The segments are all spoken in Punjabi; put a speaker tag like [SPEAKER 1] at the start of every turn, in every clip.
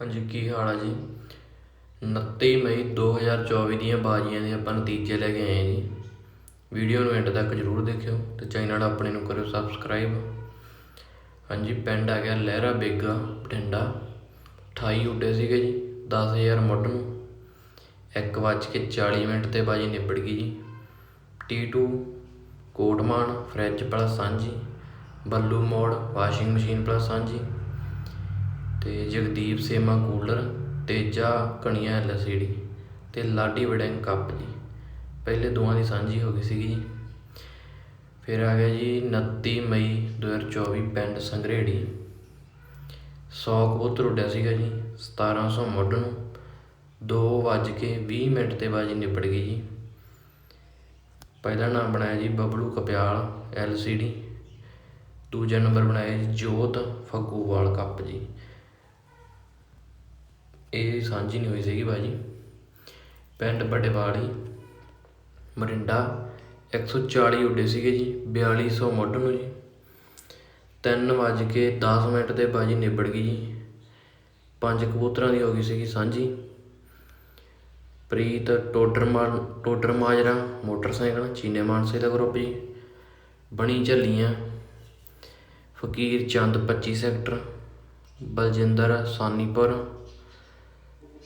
[SPEAKER 1] ਹਾਂਜੀ, ਕੀ ਹਾਲ ਆ ਜੀ? 29 ਮਈ 2024 ਦੀਆਂ ਬਾਜ਼ੀਆਂ ਦੇ ਆਪਾਂ ਨਤੀਜੇ ਲੈ ਕੇ ਆਏ ਜੀ। ਵੀਡੀਓ ਨੂੰ ਐਂਡ ਤੱਕ ਜ਼ਰੂਰ ਦੇਖਿਓ ਤੇ ਚੈਨਲ ਆਪਣੇ ਨੂੰ ਕਰਿਓ ਸਬਸਕ੍ਰਾਈਬ ਹਾਂਜੀ, ਪਿੰਡ ਆ ਗਿਆ ਲਹਿਰਾ ਬੇਗਾ, ਬਠਿੰਡਾ। 28 ਉੱਡੇ ਸੀਗੇ ਜੀ 10000 ਮੁੱਢ ਨੂੰ। 1 ਵੱਜ ਕੇ 40 ਮਿੰਟ ਤੇ ਬਾਜੀ ਨਿਬੜ ਗਈ ਜੀ। T2 ਕੋਟਮਾਨ ਫ੍ਰਿਜ ਪਲਸ ਸਾਂਝੀ। ਬੱਲੂ ਮੋੜ, ਵਾਸ਼ਿੰਗ ਮਸ਼ੀਨ ਪਲਸ ਸਾਂਝੀ। ਤੇ ਜਗਦੀਪ, ਸੇਮਾ ਕੂਲਰ, ਤੇਜਾ ਕਣੀਆਂ ਐਲਸੀਡੀ ਤੇ ਲਾਡੀ ਵਡੈਂਗ ਕੱਪ ਜੀ। ਪਹਿਲੇ ਦੋਵਾਂ ਦੀ ਸਾਂਝੀ ਹੋ ਗਈ ਸੀਗੀ ਜੀ। ਫਿਰ ਆ ਗਿਆ ਜੀ 29 ਮਈ 2024 ਪਿੰਡ ਸੰਗਰੇੜੀ। 100 ਕਬੂਤਰ ਉੱਡਿਆ ਸੀਗਾ ਜੀ 1700 ਮੁੱਢ ਨੂੰ। 2 ਵੱਜ ਕੇ 20 ਮਿੰਟ ਤੇ ਬਾਜੀ ਨਿਪਟ ਗਈ ਜੀ। ਪਹਿਲਾ ਨਾਮ ਬਣਾਇਆ ਜੀ ਬਬਲੂ ਕਪਿਆਲ, ਐਲਸੀਡੀ। ਦੂਜਾ ਨੰਬਰ ਬਣਾਇਆ ਜੀ ਜੋਤ ਫੱਗੂਵਾਲ ਕੱਪ ਜੀ। ਸਾਂਝੀ ਨਹੀਂ ਹੋਈ ਸੀਗੀ ਬਾਜੀ ਪਿੰਡ ਬੜੇਵਾਲੀ ਮਰਿੰਡਾ 140 ਉੱਡੇ ਸੀਗੇ ਜੀ 4200 ਮੁੱਢ ਨੂੰ ਜੀ। 3 ਵੱਜ ਕੇ 10 ਮਿੰਟ ਤੇ ਬਾਜੀ ਨਿਬੜ ਗਈ ਜੀ। ਪੰਜ ਕਬੂਤਰਾਂ ਦੀ ਹੋ ਗਈ ਸੀਗੀ ਸਾਂਝੀ। ਪ੍ਰੀਤ ਟੋਡਰ ਮਾਰ ਟੋਡਰ ਮਾਜਰਾ ਮੋਟਰਸਾਈਕਲ, ਚੀਨੇ ਮਾਨਸੇ ਦਾ ਗਰੁੱਪ ਜੀ। ਬਣੀ ਝੱਲੀਆਂ। ਫਕੀਰ ਚੰਦ 25 ਸੈਕਟਰ, ਬਲਜਿੰਦਰ, ਸਾਨੀਪੁਰ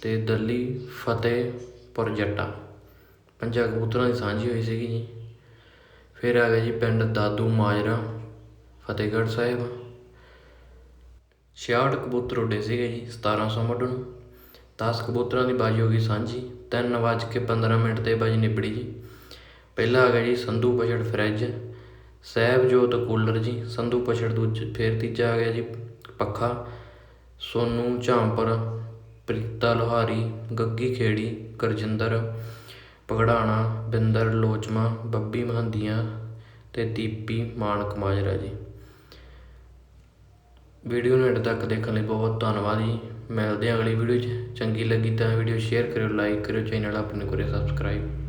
[SPEAKER 1] ਅਤੇ ਦੱਲੀ ਫਤਿਹਪੁਰ ਜੱਟਾ। ਪੰਜਾਂ ਕਬੂਤਰਾਂ ਦੀ ਸਾਂਝੀ ਹੋਈ ਸੀਗੀ ਜੀ। ਫਿਰ ਆ ਗਿਆ ਜੀ ਪਿੰਡ ਦਾਦੂ ਮਾਜਰਾ, ਫਤਿਹਗੜ੍ਹ ਸਾਹਿਬ। 66 ਕਬੂਤਰ ਉੱਡੇ ਸੀਗੇ ਜੀ 1700 ਮੁੱਢ ਨੂੰ। 10 ਕਬੂਤਰਾਂ ਦੀ ਬਾਜੀ ਹੋ ਗਈ ਸਾਂਝੀ 3 ਵੱਜ ਕੇ 15 ਮਿੰਟ ਤੇ ਬਾਜੀ ਨਿਬੜੀ ਜੀ। ਪਹਿਲਾ ਆ ਗਿਆ ਜੀ ਸੰਧੂ ਪਛੜ ਫਰਿੱਜ, ਸਹਿਬਜੋਤ ਕੂਲਰ ਜੀ, ਸੰਧੂ ਪਛੜ ਦੂਜੇ, ਫਿਰ ਤੀਜਾ ਆ ਗਿਆ ਜੀ ਪੱਖਾ, ਸੋਨੂ ਝਾਂਪਰ ਪ੍ਰੀਤਾ ਲੋਹਾਰੀ, ਗੱਗੀ ਖੇੜੀ ਕਰਜਿੰਦਰ ਭਗੜਾਣਾ, ਬਿੰਦਰ, ਲੋਚਮਾ, ਬੱਬੀ ਮਹੰਦੀਆਂ ਅਤੇ ਦੀਪੀ ਮਾਣਕ ਮਾਜਰਾ ਜੀ। ਵੀਡੀਓ ਨੂੰ ਐਂਡ ਤੱਕ ਦੇਖਣ ਲਈ ਬਹੁਤ ਧੰਨਵਾਦ ਜੀ। ਮਿਲਦੇ ਹਾਂ ਅਗਲੀ ਵੀਡੀਓ 'ਚ। ਚੰਗੀ ਲੱਗੀ ਤਾਂ ਵੀਡੀਓ ਸ਼ੇਅਰ ਕਰਿਓ, ਲਾਈਕ ਕਰਿਓ, ਚੈਨਲ ਆਪਣੇ ਕਰਿਓ ਸਬਸਕ੍ਰਾਈਬ।